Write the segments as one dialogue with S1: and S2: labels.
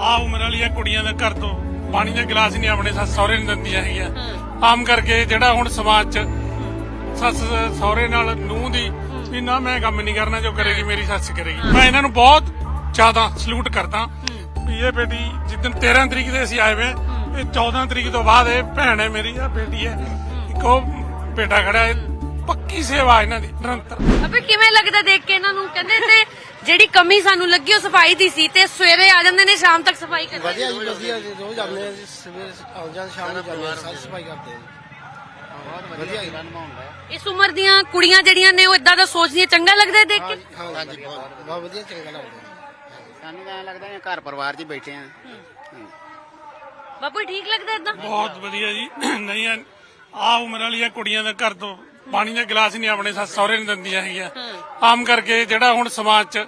S1: ਆ ਉਮਰ ਵਾਲੀਆਂ ਕੁੜੀਆਂ ਦੇ ਘਰ ਤੋਂ ਪਾਣੀ ਦਾ ਗਲਾਸ ਨਹੀਂ ਆਪਣੇ ਸੱਸ ਸਹੁਰੇ ਨੂੰ ਦਿੰਦੀਆਂ ਹੈਗੀਆਂ। ਆਮ ਕਰਕੇ ਜਿਹੜਾ ਹੁਣ ਸਮਾਜ 'ਚ ਸੱਸ ਸਹੁਰੇ ਨਾਲ ਨੂੰਹ ਦੀ ਵੀ ਨਾ ਮੈਂ ਕੰਮ ਨਹੀਂ ਕਰਨਾ ਜੋ ਕਰੇਗੀ ਮੇਰੀ ਸੱਸ ਕਰੇਗੀ। ਮੈਂ ਇਹਨਾਂ ਨੂੰ ਬਹੁਤ ਜ਼ਿਆਦਾ ਸਲੂਟ ਕਰਦਾ। ਵੀ ਇਹ ਬੇਟੀ ਜਿੱਦਨ 13 ਤਰੀਕ ਦੇ ਅਸੀਂ ਆਏ ਵੇ ਇਹ 14 ਤਰੀਕ ਤੋਂ ਬਾਅਦ ਇਹ ਭੈਣ ਹੈ ਮੇਰੀ ਆ ਬੇਟੀ ਹੈ। ਇੱਕ ਉਹ ਬੇਟਾ ਖੜਾ ਹੈ। ਪੱਕੀ ਸੇਵਾ ਇਹਨਾਂ ਦੀ ਨਿਰੰਤਰ।
S2: ਅਬੇ ਕਿਵੇਂ ਲੱਗਦਾ ਦੇਖ ਕੇ ਇਹਨਾਂ ਨੂੰ? ਕਹਿੰਦੇ ਤੇ ਜਿਹੜੀ ਕਮੀ ਸਾਨੂੰ ਲੱਗੀ ਉਹ ਸਫ਼ਾਈ ਦੀ ਸੀ ਤੇ ਸਵੇਰੇ ਆ ਜਾਂਦੇ ਨੇ ਸ਼ਾਮ ਤੱਕ ਸਫ਼ਾਈ ਕਰਦੇ ਨੇ।
S3: ਵਧੀਆ ਜੀ ਵਧੀਆ ਜੀ ਰੋਜ਼ ਆਉਂਦੇ ਆ ਜੀ ਸਵੇਰੇ ਆਉਂ ਜਾਂ ਸ਼ਾਮ ਨੂੰ ਜਾਂਦੇ ਆ ਸਾਰੀ ਸਫ਼ਾਈ ਕਰਦੇ ਆ ਜੀ। ਵਧੀਆ ਜੀ।
S2: ਇਸ ਉਮਰ ਦੀਆਂ ਕੁੜੀਆਂ ਜਿਹੜੀਆਂ ਨੇ ਉਹ ਇਦਾਂ ਦਾ ਸੋਚਦੀਆਂ ਚੰਗਾ ਲੱਗਦਾ ਦੇਖ ਕੇ?
S3: ਹਾਂ ਜੀ ਬਹੁਤ ਬਹੁਤ ਵਧੀਆ ਚੰਗਾ ਲੱਗਦਾ
S4: ਸਾਨੂੰ ਤਾਂ ਐਂ ਲੱਗਦਾ ਹੈ ਘਰ ਪਰਿਵਾਰ 'ਚ ਹੀ ਬੈਠੇ ਆ।
S2: ਬਾਪੂ ਠੀਕ ਲੱਗਦਾ ਇਦਾਂ
S1: ਬਹੁਤ ਵਧੀਆ ਜੀ। ਨਹੀਂ ਆ ਉਮਰ ਵਾਲੀਆਂ ਕੁੜੀਆਂ ਦੇ ਘਰ ਤੋਂ ਪਾਣੀ ਦਾ ਗਲਾਸ ਨਹੀਂ ਆਪਣੇ ਸੱਸ ਸਹੁਰੇ ਨੂੰ ਦਿੰਦੀਆਂ ਹੈਗੀਆਂ। ਆਮ ਕਰਕੇ ਜਿਹੜਾ ਹੁਣ ਸਮਾਜ 'ਚ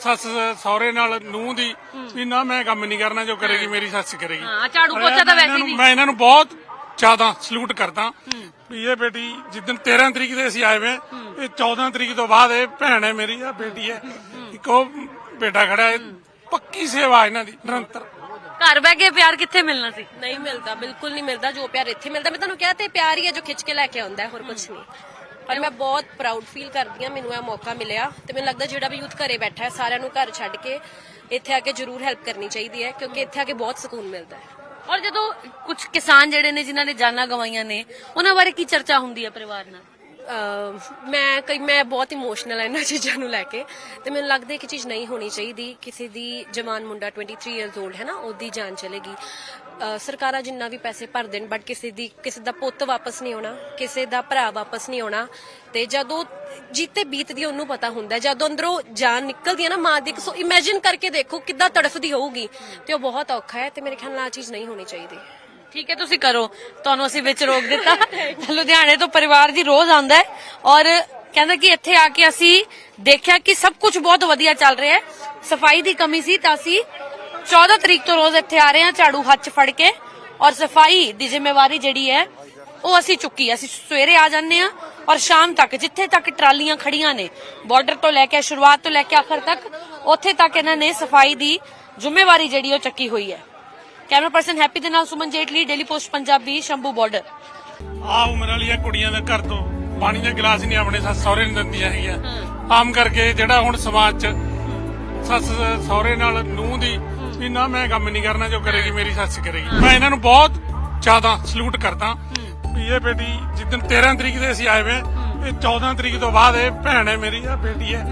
S1: ਸੱਸ ਸਹੁਰੇ ਨਾਲ ਨੂੰਹ ਦੀ ਵੀ ਨਾ ਮੈਂ ਕੰਮ ਨਹੀਂ ਕਰਨਾ ਜੋ ਕਰੇਗੀ ਮੇਰੀ ਸੱਸ ਕਰੇਗੀ।
S2: ਹਾਂ ਝਾੜੂ ਪੋਚਾ ਤਾਂ ਵੈਸੇ
S1: ਇਹਨਾਂ ਨੂੰ-
S2: ਵੀ
S1: ਮੈਂ ਇਹਨਾਂ ਨੂੰ ਬਹੁਤ ਜ਼ਿਆਦਾ ਸਲੂਟ ਕਰਦਾ। ਵੀ ਇਹ ਬੇਟੀ ਜਿੱਦਨ 13 ਤਰੀਕ ਦੇ ਅਸੀਂ ਆਏ ਵੇ ਇਹ 14 ਤਰੀਕ ਤੋਂ ਬਾਅਦ ਇਹ ਭੈਣ ਹੈ ਮੇਰੀ ਆ ਬੇਟੀ ਹੈ। ਇੱਕ ਉਹ ਬੇਟਾ ਖੜਾ ਹੈ ਪੱਕੀ ਸੇਵਾ ਇਹਨਾਂ ਦੀ ਨਿਰੰਤਰ।
S2: ਘਰ ਬਹਿ ਕੇ ਪਿਆਰ ਕਿੱਥੇ ਮਿਲਣਾ ਸੀ?
S5: ਨਹੀਂ ਮਿਲਦਾ ਬਿਲਕੁਲ ਨਹੀਂ ਮਿਲਦਾ ਜੋ ਪਿਆਰ ਇੱਥੇ ਮਿਲਦਾ। ਮੈਂ ਤੁਹਾਨੂੰ ਕਿਹਾ ਤੇ ਪਿਆਰ ਹੀ ਹੈ ਜੋ ਖਿੱਚ ਕੇ ਲੈ ਕੇ ਆਉਂਦਾ ਹੈ ਹੋਰ ਕੁਝ ਨਹੀਂ। ਔਰ ਮੈਂ ਬਹੁਤ ਪ੍ਰਾਊਡ ਫੀਲ ਕਰਦੀ ਹਾਂ, ਮੈਨੂੰ ਇਹ ਮੌਕਾ ਮਿਲਿਆ ਤੇ ਮੈਨੂੰ ਲੱਗਦਾ ਜਿਹੜਾ ਵੀ ਯੂਥ ਘਰੇ ਬੈਠਾ ਹੈ, ਸਾਰਿਆਂ ਨੂੰ ਘਰ ਛੱਡ ਕੇ ਇੱਥੇ ਆ ਕੇ ਜ਼ਰੂਰ ਹੈਲਪ ਕਰਨੀ ਚਾਹੀਦੀ ਹੈ, ਕਿਉਂਕਿ ਇੱਥੇ ਆ ਕੇ ਬਹੁਤ ਸਕੂਨ ਮਿਲਦਾ ਹੈ।
S2: ਔਰ ਜਦੋਂ ਕੁਝ ਕਿਸਾਨ ਜਿਹੜੇ ਨੇ, ਜਿਨ੍ਹਾਂ ਨੇ ਜਾਨਾਂ ਗਵਾਈਆਂ ਨੇ, ਉਹਨਾਂ ਬਾਰੇ ਕੀ ਚਰਚਾ ਹੁੰਦੀ ਹੈ ਪਰਿਵਾਰ ਨਾਲ?
S5: ਮੈਂ ਕਈ ਮੈਂ ਬਹੁਤ ਇਮੋਸ਼ਨਲ ਹਾਂ ਇਹਨਾਂ ਚੀਜ਼ਾਂ ਨੂੰ ਲੈ ਕੇ ਤੇ ਮੈਨੂੰ ਲੱਗਦਾ ਹੈ ਕਿ ਚੀਜ਼ ਨਹੀਂ ਹੋਣੀ ਚਾਹੀਦੀ। ਕਿਸੇ ਦੀ ਜਵਾਨ ਮੁੰਡਾ 23 ਇਅਰਸ 올ਡ ਹੈ ਨਾ, ਉਹਦੀ ਜਾਨ ਚਲੇਗੀ। ਸਰਕਾਰਾਂ ਜਿੰਨਾ ਵੀ ਪੈਸੇ ਭਰ ਦੇਣ ਬਟ ਕਿਸੇ ਦੀ ਕਿਸੇ ਦਾ ਪੁੱਤ ਵਾਪਸ ਨਹੀਂ ਆਉਣਾ, ਕਿਸੇ ਦਾ ਭਰਾ ਵਾਪਸ ਨਹੀਂ ਆਉਣਾ, ਤੇ ਜਦੋਂ ਜੀਤੇ ਬੀਤਦੀ ਉਹਨੂੰ ਪਤਾ ਹੁੰਦਾ ਜਦੋਂ ਅੰਦਰੋਂ ਜਾਨ ਨਿਕਲਦੀ ਹੈ ਨਾ, ਮਾਂ ਦੀ ਸੋ ਇਮੇਜਿਨ ਕਰਕੇ ਦੇਖੋ ਕਿੱਦਾਂ ਤੜਫਦੀ ਹੋਊਗੀ, ਤੇ ਉਹ ਬਹੁਤ ਔਖਾ ਹੈ ਤੇ ਮੇਰੇ ਖਿਆਲ ਨਾਲ ਆ ਚੀਜ਼ ਨਹੀਂ ਹੋਣੀ ਚਾਹੀਦੀ।
S2: ਠੀਕ ਹੈ, ਤੁਸੀਂ ਕਰੋ। ਤੁਹਾਨੂੰ ਅਸੀਂ ਵਿੱਚ ਰੋਕ ਦਿੱਤਾ। ਲੁਧਿਆਣੇ ਤੋਂ ਪਰਿਵਾਰ ਜੀ ਰੋਜ਼ ਆਉਂਦਾ ਹੈ ਔਰ ਕਹਿੰਦਾ ਕਿ ਇੱਥੇ ਆ ਕੇ ਅਸੀਂ ਦੇਖਿਆ ਕਿ ਸਭ ਕੁਝ ਬਹੁਤ ਵਧੀਆ ਚੱਲ ਰਿਹਾ ਹੈ। ਸਫ਼ਾਈ ਦੀ ਕਮੀ ਸੀ ਤਾਂ ਅਸੀਂ 14 ਤਰੀਕ ਤੋਂ ਰੋਜ਼ ਇੱਥੇ ਆ ਰਹੇ ਹਾਂ ਝਾੜੂ ਹੱਥ 'ਚ ਫੜ ਕੇ ਔਰ ਸਫ਼ਾਈ ਦੀ ਜ਼ਿੰਮੇਵਾਰੀ ਜਿਹੜੀ ਹੈ, ਉਹ ਅਸੀਂ ਚੁੱਕੀ ਅਸੀਂ ਸਵੇਰੇ ਆ ਜਾਂਦੇ ਹਾਂ ਔਰ ਸ਼ਾਮ ਤੱਕ, ਜਿੱਥੇ ਤੱਕ ਟਰਾਲੀਆਂ ਖੜੀਆਂ ਨੇ ਬਾਰਡਰ ਤੋਂ ਲੈ ਕੇ ਸ਼ੁਰੂਆਤ ਤੋਂ ਲੈ ਕੇ ਆਖਰ ਤੱਕ, ਉੱਥੇ ਤੱਕ ਇਹਨਾਂ ਨੇ ਸਫ਼ਾਈ ਦੀ ਜ਼ਿੰਮੇਵਾਰੀ ਜਿਹੜੀ ਉਹ ਚੱਕੀ ਹੋਈ ਹੈ। ਕੈਮਰਾ ਪਰਸਨ ਹੈਪੀ ਦੇ ਨਾਲ Suman Jaitley Daily Post Punjabi Shambhu border
S1: ਆ ਉਮਰ ਵਾਲੀਆਂ ਕੁੜੀਆਂ ਦੇ ਘਰ ਤੋਂ ਪਾਣੀ ਦਾ ਗਲਾਸ ਨਹੀਂ ਆਪਣੇ ਸੱਸ ਸਹੁਰੇ ਨੂੰ ਦਿੰਦੀਆਂ ਹੈਗੀਆਂ। ਆਮ ਕਰਕੇ ਜਿਹੜਾ ਹੁਣ ਸਮਾਜ 'ਚ ਸੱਸ ਸਹੁਰੇ ਨਾਲ ਨੂੰਹ ਦੀ ਵੀ ਨਾ ਮੈਂ ਕੰਮ ਨਹੀਂ ਕਰਨਾ ਜੋ ਕਰੇਗੀ ਮੇਰੀ ਸੱਸ ਕਰੇਗੀ। ਮੈਂ ਇਹਨਾਂ ਨੂੰ ਬਹੁਤ ਜ਼ਿਆਦਾ ਸਲੂਟ ਕਰਦਾ। ਵੀ ਇਹ ਬੇਟੀ ਜਿੱਦਨ 13 ਤਰੀਕ ਦੇ ਅਸੀਂ ਆਏ ਵੇ ਇਹ 14 ਤਰੀਕ ਤੋਂ ਬਾਅਦ ਇਹ ਭੈਣ ਹੈ ਮੇਰੀ ਆ ਬੇਟੀ ਹੈ।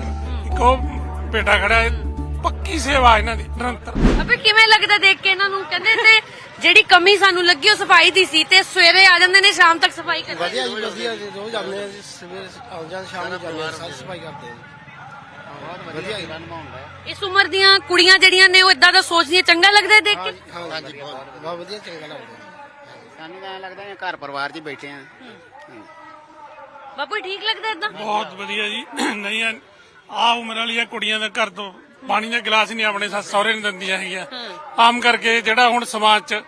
S1: ਇੱਕ ਉਹ ਬੇਟਾ ਖੜਾ ਹੈ। ਪੱਕੀ ਸੇਵਾ ਇਹਨਾਂ ਦੀ ਨਿਰੰਤਰ।
S2: ਅਬੇ ਕਿਵੇਂ ਲੱਗਦਾ ਦੇਖ ਕੇ ਇਹਨਾਂ ਨੂੰ? ਕਹਿੰਦੇ ਤੇ ਜਿਹੜੀ ਕਮੀ ਸਾਨੂੰ ਲੱਗੀ ਉਹ ਸਫ਼ਾਈ ਦੀ ਸੀ ਤੇ ਸਵੇਰੇ ਆ ਜਾਂਦੇ ਨੇ ਸ਼ਾਮ ਤੱਕ ਸਫ਼ਾਈ ਕਰਦੇ।
S3: ਵਧੀਆ ਜੀ ਵਧੀਆ ਜੀ ਰੋਜ਼ ਆਉਂਦੇ ਆ ਜੀ ਸਵੇਰੇ ਆਉਂ ਜਾਂ ਸ਼ਾਮ ਨੂੰ ਜਾਂਦੇ ਆ ਸਾਰੀ ਸਫ਼ਾਈ ਕਰਦੇ ਆ ਜੀ। ਵਧੀਆ ਜੀ।
S2: ਇਸ ਉਮਰ ਦੀਆਂ ਕੁੜੀਆਂ ਜਿਹੜੀਆਂ ਨੇ ਉਹ ਇਦਾਂ ਦਾ ਸੋਚਦੀਆਂ ਚੰਗਾ ਲੱਗਦਾ ਦੇਖ ਕੇ?
S3: ਹਾਂ ਜੀ ਬਹੁਤ ਵਧੀਆ। ਚੰਗਾ ਲੱਗਦਾ
S4: ਸਾਨੂੰ ਤਾਂ ਐਂ ਲੱਗਦਾ ਹੈ ਘਰ ਪਰਿਵਾਰ 'ਚ ਹੀ ਬੈਠੇ ਆ।
S2: ਬਾਪੂ ਠੀਕ ਲੱਗਦਾ ਇਦਾਂ
S1: ਬਹੁਤ ਵਧੀਆ ਜੀ। ਨਹੀਂ ਆ ਉਮਰ ਵਾਲੀਆਂ ਕੁੜੀਆਂ ਦੇ ਘਰ ਤੋਂ ਪਾਣੀ ਦਾ ਗਲਾਸ ਨਹੀਂ ਆਪਣੇ ਸੱਸ ਸਹੁਰੇ ਨੂੰ ਦਿੰਦੀਆਂ ਹੈਗੀਆਂ। ਆਮ ਕਰਕੇ ਜਿਹੜਾ ਹੁਣ ਸਮਾਜ 'ਚ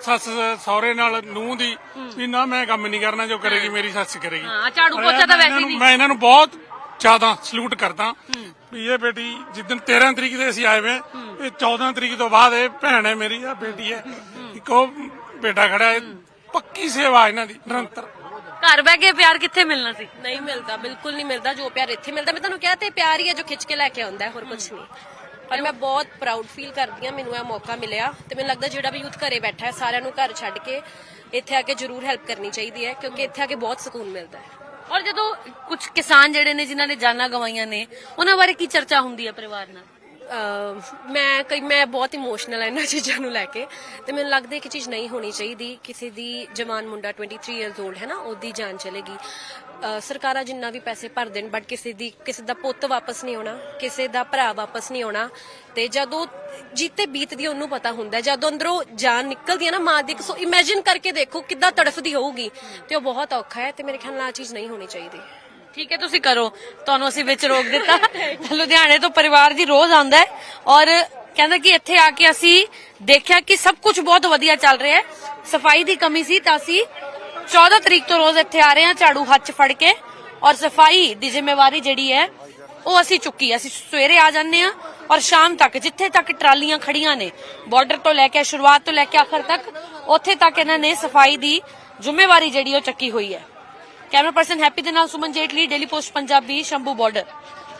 S1: ਸੱਸ ਸਹੁਰੇ ਨਾਲ ਨੂੰਹ ਦੀ ਵੀ ਨਾ ਮੈਂ ਕੰਮ ਨਹੀਂ ਕਰਨਾ ਜੋ ਕਰੇਗੀ ਮੇਰੀ ਸੱਸ ਕਰੇਗੀ।
S2: ਹਾਂ, ਝਾੜੂ ਪੋਚਾ ਤਾਂ ਵੈਸੇ
S1: ਇਹਨਾਂ ਨੂੰ-
S2: ਵੀ।
S1: ਮੈਂ ਇਹਨਾਂ ਨੂੰ ਬਹੁਤ ਜ਼ਿਆਦਾ ਸਲੂਟ ਕਰਦਾ। ਵੀ ਇਹ ਬੇਟੀ ਜਿੱਦਨ 13 ਤਰੀਕ ਦੇ ਅਸੀਂ ਆਏ ਵੇ ਇਹ 14 ਤਰੀਕ ਤੋਂ ਬਾਅਦ ਇਹ ਭੈਣ ਹੈ ਮੇਰੀ ਆ ਬੇਟੀ ਹੈ। ਇੱਕ ਉਹ ਬੇਟਾ ਖੜਾ ਹੈ। ਪੱਕੀ ਸੇਵਾ ਇਹਨਾਂ ਦੀ ਨਿਰੰਤਰ।
S2: ਘਰ ਬਹਿ ਕੇ ਪਿਆਰ ਕਿੱਥੇ ਮਿਲਣਾ ਸੀ?
S5: ਨਹੀਂ ਮਿਲਦਾ ਬਿਲਕੁਲ ਨਹੀਂ ਮਿਲਦਾ ਜੋ ਪਿਆਰ ਇੱਥੇ ਮਿਲਦਾ। ਮੈਂ ਤੁਹਾਨੂੰ ਕਿਹਾ ਤੇ ਪਿਆਰ ਹੀ ਹੈ ਜੋ ਖਿੱਚ ਕੇ ਲੈ ਕੇ ਆਉਂਦਾ ਹੈ ਹੋਰ ਕੁਝ ਨਹੀਂ। ਪਰ ਮੈਂ ਬਹੁਤ ਪ੍ਰਾਊਡ ਫੀਲ ਕਰਦੀ ਹਾਂ ਮੈਨੂੰ ਇਹ ਮੌਕਾ ਮਿਲਿਆ ਤੇ ਮੈਨੂੰ ਲੱਗਦਾ ਜਿਹੜਾ ਵੀ ਯੂਥ ਘਰੇ ਬੈਠਾ ਹੈ ਸਾਰਿਆਂ ਨੂੰ ਘਰ ਛੱਡ ਕੇ ਇੱਥੇ ਆ ਕੇ ਜ਼ਰੂਰ ਹੈਲਪ ਕਰਨੀ ਚਾਹੀਦੀ ਹੈ ਕਿਉਂਕਿ ਇੱਥੇ ਆ ਕੇ ਬਹੁਤ ਸਕੂਨ ਮਿਲਦਾ ਹੈ।
S2: ਔਰ ਜਦੋਂ ਕੁਝ ਕਿਸਾਨ ਜਿਹੜੇ ਨੇ ਜਿਨ੍ਹਾਂ ਨੇ ਜਾਨਾਂ ਗਵਾਈਆਂ ਨੇ ਉਹਨਾਂ ਬਾਰੇ ਕੀ ਚਰਚਾ ਹੁੰਦੀ ਹੈ ਪਰਿਵਾਰ ਨਾਲ?
S5: ਮੈਂ ਕਈ, ਮੈਂ ਬਹੁਤ ਇਮੋਸ਼ਨਲ ਹਾਂ ਇਹਨਾਂ ਚੀਜ਼ਾਂ ਨੂੰ ਲੈ ਕੇ ਤੇ ਮੈਨੂੰ ਲੱਗਦਾ ਕਿ ਚੀਜ਼ ਨਹੀਂ ਹੋਣੀ ਚਾਹੀਦੀ, ਕਿਸੇ ਦੀ ਜਵਾਨ ਮੁੰਡਾ 23 ਇਅਰਸ 올ਡ ਹੈ ਨਾ, ਉਹਦੀ ਜਾਨ ਚਲੇਗੀ। ਸਰਕਾਰਾਂ ਜਿੰਨਾ ਵੀ ਪੈਸੇ ਭਰ ਦੇਣ ਬਟ ਕਿਸੇ ਦੀ, ਕਿਸੇ ਦਾ ਪੁੱਤ ਵਾਪਸ ਨਹੀਂ ਆਉਣਾ, ਕਿਸੇ ਦਾ ਭਰਾ ਵਾਪਸ ਨਹੀਂ ਆਉਣਾ, ਤੇ ਜਦੋਂ ਜੀਤੇ ਬੀਤਦੀ ਉਹਨੂੰ ਪਤਾ ਹੁੰਦਾ ਜਦੋਂ ਅੰਦਰੋਂ ਜਾਨ ਨਿਕਲਦੀ ਹੈ ਨਾ ਮਾਂ ਦੀ, ਸੋ ਇਮੇਜਿਨ ਕਰਕੇ ਦੇਖੋ ਕਿੱਦਾਂ ਤੜਫਦੀ ਹੋਊਗੀ, ਤੇ ਉਹ ਬਹੁਤ ਔਖਾ ਹੈ ਤੇ ਮੇਰੇ ਖਿਆਲ ਨਾਲ ਆ ਚੀਜ਼ ਨਹੀਂ ਹੋਣੀ ਚਾਹੀਦੀ।
S2: ਠੀਕ ਹੈ, ਤੁਸੀਂ ਕਰੋ। ਤੁਹਾਨੂੰ ਅਸੀਂ ਵਿੱਚ ਰੋਕ ਦਿੱਤਾ। ਲੁਧਿਆਣੇ ਤੋਂ ਪਰਿਵਾਰ ਜੀ ਰੋਜ਼ ਆਉਂਦਾ ਹੈ ਔਰ ਕਹਿੰਦਾ ਕਿ ਇੱਥੇ ਆ ਕੇ ਅਸੀਂ ਦੇਖਿਆ ਕਿ ਸਭ ਕੁਝ ਬਹੁਤ ਵਧੀਆ ਚੱਲ ਰਿਹਾ ਹੈ। ਸਫ਼ਾਈ ਦੀ ਕਮੀ ਸੀ ਤਾਂ ਅਸੀਂ 14 ਤਰੀਕ ਤੋਂ ਰੋਜ਼ ਇੱਥੇ ਆ ਰਹੇ ਹਾਂ ਝਾੜੂ ਹੱਥ ਫੜ ਕੇ ਔਰ ਸਫ਼ਾਈ ਦੀ ਜ਼ਿੰਮੇਵਾਰੀ ਜਿਹੜੀ ਹੈ, ਉਹ ਅਸੀਂ ਚੁੱਕੀ ਅਸੀਂ ਸਵੇਰੇ ਆ ਜਾਂਦੇ ਹਾਂ ਔਰ ਸ਼ਾਮ ਤੱਕ, ਜਿੱਥੇ ਤੱਕ ਟਰਾਲੀਆਂ ਖੜੀਆਂ ਨੇ ਬਾਰਡਰ ਤੋਂ ਲੈ ਕੇ ਸ਼ੁਰੂਆਤ ਤੋਂ ਲੈ ਕੇ ਆਖਰ ਤੱਕ, ਉੱਥੇ ਤੱਕ ਇਹਨਾਂ ਨੇ ਸਫ਼ਾਈ ਦੀ ਜ਼ਿੰਮੇਵਾਰੀ ਜਿਹੜੀ ਉਹ ਚੱਕੀ ਹੋਈ ਹੈ। ਕੈਮਰਾ ਪਰਸਨ ਹੈਪੀ ਦੇ ਨਾਲ Suman Jaitley Daily Post Punjabi Shambhu border